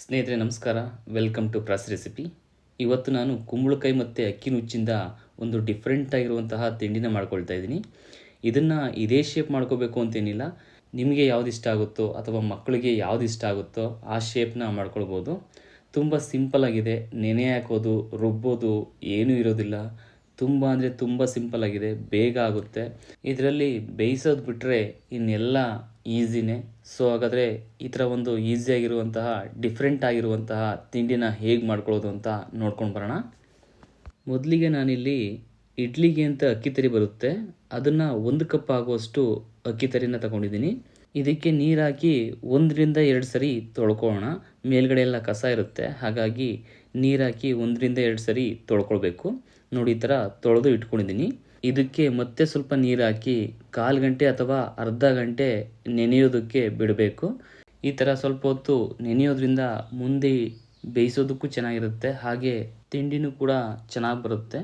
ಸ್ನೇಹಿತರೆ, ನಮಸ್ಕಾರ. Welcome to pros recipe ಇವತ್ತು ನಾನು ಕುಂಬಳಕಾಯಿ ಮತ್ತು ಅಕ್ಕಿ ನುಚ್ಚಿಂದ ಒಂದು ಡಿಫ್ರೆಂಟ್ ಆಗಿರುವಂತಹ ತಿಂಡಿನ ಮಾಡ್ಕೊಳ್ತಾ ಇದ್ದೀನಿ. ಇದನ್ನು ಇದೇ ಶೇಪ್ ಮಾಡ್ಕೋಬೇಕು ಅಂತೇನಿಲ್ಲ. ನಿಮಗೆ ಯಾವ್ದು ಇಷ್ಟ ಆಗುತ್ತೋ ಅಥವಾ ಮಕ್ಕಳಿಗೆ ಯಾವ್ದು ಇಷ್ಟ ಆಗುತ್ತೋ ಆ ಶೇಪ್ನ ಮಾಡ್ಕೊಳ್ಬೋದು. ತುಂಬ ಸಿಂಪಲ್ ಆಗಿದೆ. ನೆನೆ ಹಾಕೋದು, ರುಬ್ಬೋದು, ಏನೂ ಇರೋದಿಲ್ಲ. ತುಂಬ ಅಂದರೆ ತುಂಬ ಸಿಂಪಲ್ ಆಗಿದೆ, ಬೇಗ ಆಗುತ್ತೆ. ಇದರಲ್ಲಿ ಬೇಯಿಸೋದು ಬಿಟ್ಟರೆ ಇನ್ನೆಲ್ಲ ಈಸಿನೇ. ಸೊ ಹಾಗಾದರೆ ಈ ಥರ ಒಂದು ಈಸಿಯಾಗಿರುವಂತಹ ಡಿಫ್ರೆಂಟ್ ಆಗಿರುವಂತಹ ತಿಂಡಿನ ಹೇಗೆ ಮಾಡ್ಕೊಳ್ಳೋದು ಅಂತ ನೋಡ್ಕೊಂಡು ಬರೋಣ. ಮೊದಲಿಗೆ ನಾನಿಲ್ಲಿ ಇಡ್ಲಿಗೆ ಅಂತ ಅಕ್ಕಿ ತರಿ ಬರುತ್ತೆ. ಅದನ್ನು ಒಂದು ಕಪ್ ಆಗುವಷ್ಟು ಅಕ್ಕಿ ತರಿನ ತಗೊಂಡಿದ್ದೀನಿ. ಇದಕ್ಕೆ ನೀರು ಹಾಕಿ ಒಂದರಿಂದ ಎರಡು ಸರಿ ತೊಳ್ಕೊಳ್ಳೋಣ. ಮೇಲ್ಗಡೆ ಎಲ್ಲ ಕಸ ಇರುತ್ತೆ. ಹಾಗಾಗಿ ನೀರು ಹಾಕಿ ಒಂದರಿಂದ ಎರಡು ಸರಿ ತೊಳ್ಕೊಳ್ಬೇಕು. ನೋಡಿ, ಈ ಥರ ತೊಳೆದು ಇಟ್ಕೊಂಡಿದ್ದೀನಿ. ಇದಕ್ಕೆ ಮತ್ತೆ ಸ್ವಲ್ಪ ನೀರು ಹಾಕಿ ಕಾಲು ಗಂಟೆ ಅಥವಾ ಅರ್ಧ ಗಂಟೆ ನೆನೆಯೋದಕ್ಕೆ ಬಿಡಬೇಕು. ಈ ಥರ ಸ್ವಲ್ಪ ಹೊತ್ತು ನೆನೆಯೋದ್ರಿಂದ ಮುಂದೆ ಬೇಯಿಸೋದಕ್ಕೂ ಚೆನ್ನಾಗಿರುತ್ತೆ. ಹಾಗೆ ತಿಂಡಿನೂ ಕೂಡ ಚೆನ್ನಾಗಿ ಬರುತ್ತೆ.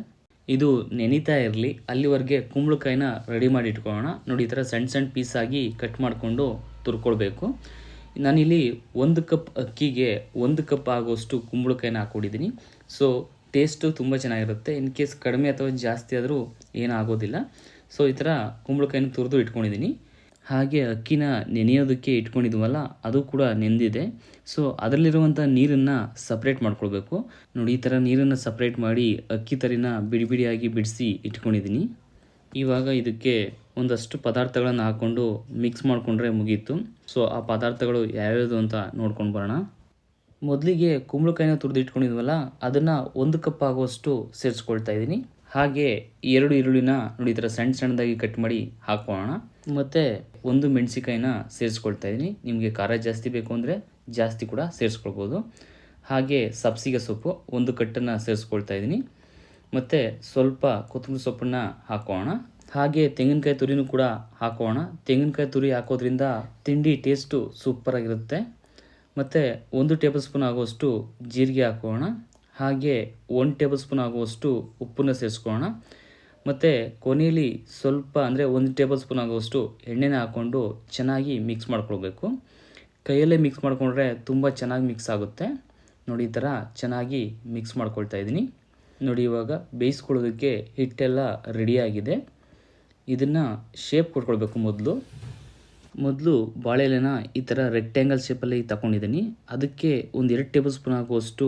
ಇದು ನೆನೀತಾ ಇರಲಿ. ಅಲ್ಲಿವರೆಗೆ ಕುಂಬಳಕಾಯಿನ ರೆಡಿ ಮಾಡಿ ಇಟ್ಕೊಳ್ಳೋಣ. ನೋಡಿ, ಈ ಥರ ಸಣ್ಣ ಸಣ್ಣ ಪೀಸಾಗಿ ಕಟ್ ಮಾಡಿಕೊಂಡು ತುರ್ಕೊಳ್ಬೇಕು. ನಾನಿಲ್ಲಿ ಒಂದು ಕಪ್ ಅಕ್ಕಿಗೆ ಒಂದು ಕಪ್ ಆಗೋಷ್ಟು ಕುಂಬಳಕಾಯಿನ ಹಾಕ್ಕೊಂಡಿದ್ದೀನಿ. ಸೊ ಟೇಸ್ಟು ತುಂಬ ಚೆನ್ನಾಗಿರುತ್ತೆ. ಇನ್ ಕೇಸ್ ಕಡಿಮೆ ಅಥವಾ ಜಾಸ್ತಿ ಆದರೂ ಏನಾಗೋದಿಲ್ಲ. ಸೊ ಈ ಥರ ಕುಂಬಳಕಾಯಿನ ತುರಿದು ಇಟ್ಕೊಂಡಿದ್ದೀನಿ. ಹಾಗೆ ಅಕ್ಕಿನ ನೆನೆಯೋದಕ್ಕೆ ಇಟ್ಕೊಂಡಿದ್ವಲ್ಲ, ಅದು ಕೂಡ ನೆಂದಿದೆ. ಸೊ ಅದರಲ್ಲಿರುವಂಥ ನೀರನ್ನು ಸಪ್ರೇಟ್ ಮಾಡ್ಕೊಳ್ಬೇಕು. ನೋಡಿ, ಈ ಥರ ನೀರನ್ನು ಸಪ್ರೇಟ್ ಮಾಡಿ ಅಕ್ಕಿ ತರಿನ ಬಿಡಿ ಬಿಡಿಯಾಗಿ ಬಿಡಿಸಿ ಇಟ್ಕೊಂಡಿದ್ದೀನಿ. ಇವಾಗ ಇದಕ್ಕೆ ಒಂದಷ್ಟು ಪದಾರ್ಥಗಳನ್ನು ಹಾಕ್ಕೊಂಡು ಮಿಕ್ಸ್ ಮಾಡಿಕೊಂಡ್ರೆ ಮುಗೀತು. ಸೊ ಆ ಪದಾರ್ಥಗಳು ಯಾವ್ಯಾವುದು ಅಂತ ನೋಡ್ಕೊಂಡು ಬರೋಣ. ಮೊದಲಿಗೆ ಕುಂಬಳಕಾಯಿನ ತುರಿದಿಟ್ಕೊಂಡಿದ್ವಲ್ಲ ಅದನ್ನು ಒಂದು ಕಪ್ ಆಗುವಷ್ಟು ಸೇರಿಸ್ಕೊಳ್ತಾ ಇದ್ದೀನಿ. ಹಾಗೆ ಎರಡು ಈರುಳ್ಳಿನ ನೋಡಿ, ಈ ಥರ ಸಣ್ಣ ಸಣ್ಣದಾಗಿ ಕಟ್ ಮಾಡಿ ಹಾಕೋಣ ಮತ್ತು ಒಂದು ಮೆಣಸಿಕಾಯಿನ ಸೇರಿಸ್ಕೊಳ್ತಾ ಇದ್ದೀನಿ. ನಿಮಗೆ ಖಾರ ಜಾಸ್ತಿ ಬೇಕು ಅಂದರೆ ಜಾಸ್ತಿ ಕೂಡ ಸೇರಿಸ್ಕೊಳ್ಬೋದು. ಹಾಗೆ ಸಬ್ಸಿಗೆ ಸೊಪ್ಪು ಒಂದು ಕಟ್ಟನ್ನು ಸೇರಿಸ್ಕೊಳ್ತಾ ಇದ್ದೀನಿ. ಮತ್ತು ಸ್ವಲ್ಪ ಕೊತ್ತಂಬರಿ ಸೊಪ್ಪನ್ನು ಹಾಕೋಣ. ಹಾಗೆ ತೆಂಗಿನಕಾಯಿ ತುರಿನೂ ಕೂಡ ಹಾಕೋಣ. ತೆಂಗಿನಕಾಯಿ ತುರಿ ಹಾಕೋದ್ರಿಂದ ತಿಂಡಿ ಟೇಸ್ಟು ಸೂಪರಾಗಿರುತ್ತೆ ಮತ್ತು ಒಂದು ಟೇಬಲ್ ಸ್ಪೂನ್ ಆಗುವಷ್ಟು ಜೀರಿಗೆ ಹಾಕೋಣ. ಹಾಗೆ ಒಂದು ಟೇಬಲ್ ಸ್ಪೂನ್ ಆಗುವಷ್ಟು ಉಪ್ಪನ್ನು ಸೇರಿಸ್ಕೊಳ್ಳೋಣ ಮತ್ತು ಕೊನೆಯಲ್ಲಿ ಸ್ವಲ್ಪ ಅಂದರೆ ಒಂದು ಟೇಬಲ್ ಸ್ಪೂನ್ ಆಗುವಷ್ಟು ಎಣ್ಣೆನ ಹಾಕ್ಕೊಂಡು ಚೆನ್ನಾಗಿ ಮಿಕ್ಸ್ ಮಾಡ್ಕೊಳ್ಬೇಕು. ಕೈಯಲ್ಲೇ ಮಿಕ್ಸ್ ಮಾಡಿಕೊಂಡ್ರೆ ತುಂಬ ಚೆನ್ನಾಗಿ ಮಿಕ್ಸ್ ಆಗುತ್ತೆ. ನೋಡಿ ಈ ಥರ ಚೆನ್ನಾಗಿ ಮಿಕ್ಸ್ ಮಾಡ್ಕೊಳ್ತಾ ಇದ್ದೀನಿ. ನೋಡಿ ಇವಾಗ ಬೇಯಿಸ್ಕೊಳ್ಳೋದಕ್ಕೆ ಹಿಟ್ಟೆಲ್ಲ ರೆಡಿಯಾಗಿದೆ ಇದನ್ನು ಶೇಪ್ ಕೊಟ್ಕೊಳ್ಬೇಕು ಮೊದಲು. ಮೊದಲು ಬಾಳೆಲೆನ ಈ ಥರ ರೆಕ್ಟ್ಯಾಂಗಲ್ ಶೇಪಲ್ಲಿ ತಗೊಂಡಿದ್ದೀನಿ ಅದಕ್ಕೆ ಒಂದು ಎರಡು ಟೇಬಲ್ ಸ್ಪೂನ್ ಆಗುವಷ್ಟು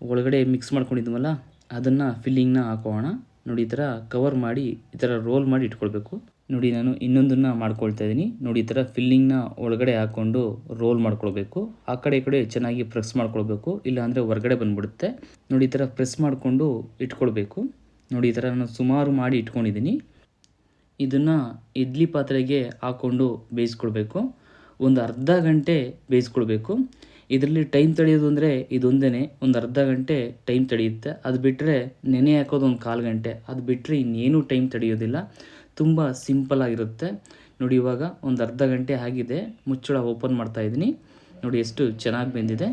ಒಳಗಡೆ ಮಿಕ್ಸ್ ಮಾಡ್ಕೊಂಡಿದ್ವಲ್ಲ, ಅದನ್ನು ಫಿಲ್ಲಿಂಗ್ನ ಹಾಕೋಣ. ನೋಡಿ ಈ ಥರ ಕವರ್ ಮಾಡಿ ಈ ಥರ ರೋಲ್ ಮಾಡಿ ಇಟ್ಕೊಳ್ಬೇಕು. ನೋಡಿ ನಾನು ಇನ್ನೊಂದನ್ನು ಮಾಡ್ಕೊಳ್ತಾ ಇದ್ದೀನಿ. ನೋಡಿ ಈ ಥರ ಫಿಲ್ಲಿಂಗ್ನ ಒಳಗಡೆ ಹಾಕ್ಕೊಂಡು ರೋಲ್ ಮಾಡ್ಕೊಳ್ಬೇಕು. ಆ ಕಡೆ ಈ ಕಡೆ ಚೆನ್ನಾಗಿ ಪ್ರೆಸ್ ಮಾಡ್ಕೊಳ್ಬೇಕು. ಇಲ್ಲಾಂದರೆ ಹೊರಗಡೆ ಬಂದುಬಿಡುತ್ತೆ. ನೋಡಿ ಈ ಥರ ಪ್ರೆಸ್ ಮಾಡಿಕೊಂಡು ಇಟ್ಕೊಳ್ಬೇಕು. ನೋಡಿ ಈ ಥರ ನಾನು ಸುಮಾರು ಮಾಡಿ ಇಟ್ಕೊಂಡಿದ್ದೀನಿ. ಇದನ್ನು ಇಡ್ಲಿ ಪಾತ್ರೆಗೆ ಹಾಕ್ಕೊಂಡು ಬೇಯಿಸ್ಕೊಳ್ಬೇಕು. ಒಂದು ಅರ್ಧ ಗಂಟೆ ಬೇಯಿಸ್ಕೊಳ್ಬೇಕು. ಇದರಲ್ಲಿ ಟೈಮ್ ತಡೆಯೋದು ಅಂದರೆ ಇದೊಂದೇ ಒಂದು ಅರ್ಧ ಗಂಟೆ ಟೈಮ್ ತಡೆಯುತ್ತೆ. ಅದು ಬಿಟ್ಟರೆ ನೆನೆ ಹಾಕೋದು ಒಂದು ಕಾಲು ಗಂಟೆ. ಅದು ಬಿಟ್ಟರೆ ಇನ್ನೇನು ಟೈಮ್ ತಡೆಯೋದಿಲ್ಲ. ತುಂಬ ಸಿಂಪಲ್ ಆಗಿರುತ್ತೆ. ನೋಡಿ, ಇವಾಗ ಒಂದು ಅರ್ಧ ಗಂಟೆ ಆಗಿದೆ. ಮುಚ್ಚಳ ಓಪನ್ ಮಾಡ್ತಾ ಇದ್ದೀನಿ. ನೋಡಿ, ಎಷ್ಟು ಚೆನ್ನಾಗಿ ಬೆಂದಿದೆ.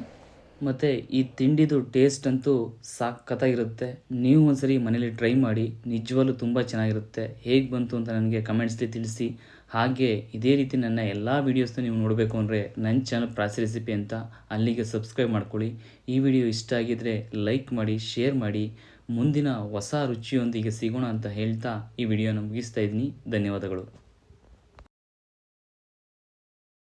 ಮತ್ತು ಈ ತಿಂಡಿದು ಟೇಸ್ಟ್ ಅಂತೂ ಸಾಕತ್ತಾಗಿರುತ್ತೆ. ನೀವು ಒಂದ್ಸರಿ ಮನೇಲಿ ಟ್ರೈ ಮಾಡಿ, ನಿಜವಾಗ್ಲೂ ತುಂಬ ಚೆನ್ನಾಗಿರುತ್ತೆ. ಹೇಗೆ ಬಂತು ಅಂತ ನನಗೆ ಕಮೆಂಟ್ಸ್ಲಿ ತಿಳಿಸಿ. ಹಾಗೆ ಇದೇ ರೀತಿ ನನ್ನ ಎಲ್ಲ ವೀಡಿಯೋಸ್ನ ನೀವು ನೋಡಬೇಕು ಅಂದರೆ ನನ್ನ ಚಾನಲ್ ಪ್ರಾಸಿ ರೆಸಿಪಿ ಅಂತ ಅಲ್ಲಿಗೆ ಸಬ್ಸ್ಕ್ರೈಬ್ ಮಾಡ್ಕೊಳ್ಳಿ. ಈ ವಿಡಿಯೋ ಇಷ್ಟ ಆಗಿದ್ದರೆ ಲೈಕ್ ಮಾಡಿ ಶೇರ್ ಮಾಡಿ. ಮುಂದಿನ ಹೊಸ ರುಚಿಯೊಂದಿಗೆ ಸಿಗೋಣ ಅಂತ ಹೇಳ್ತಾ ಈ ವಿಡಿಯೋನ ಮುಗಿಸ್ತಾ ಇದ್ದೀನಿ. ಧನ್ಯವಾದಗಳು.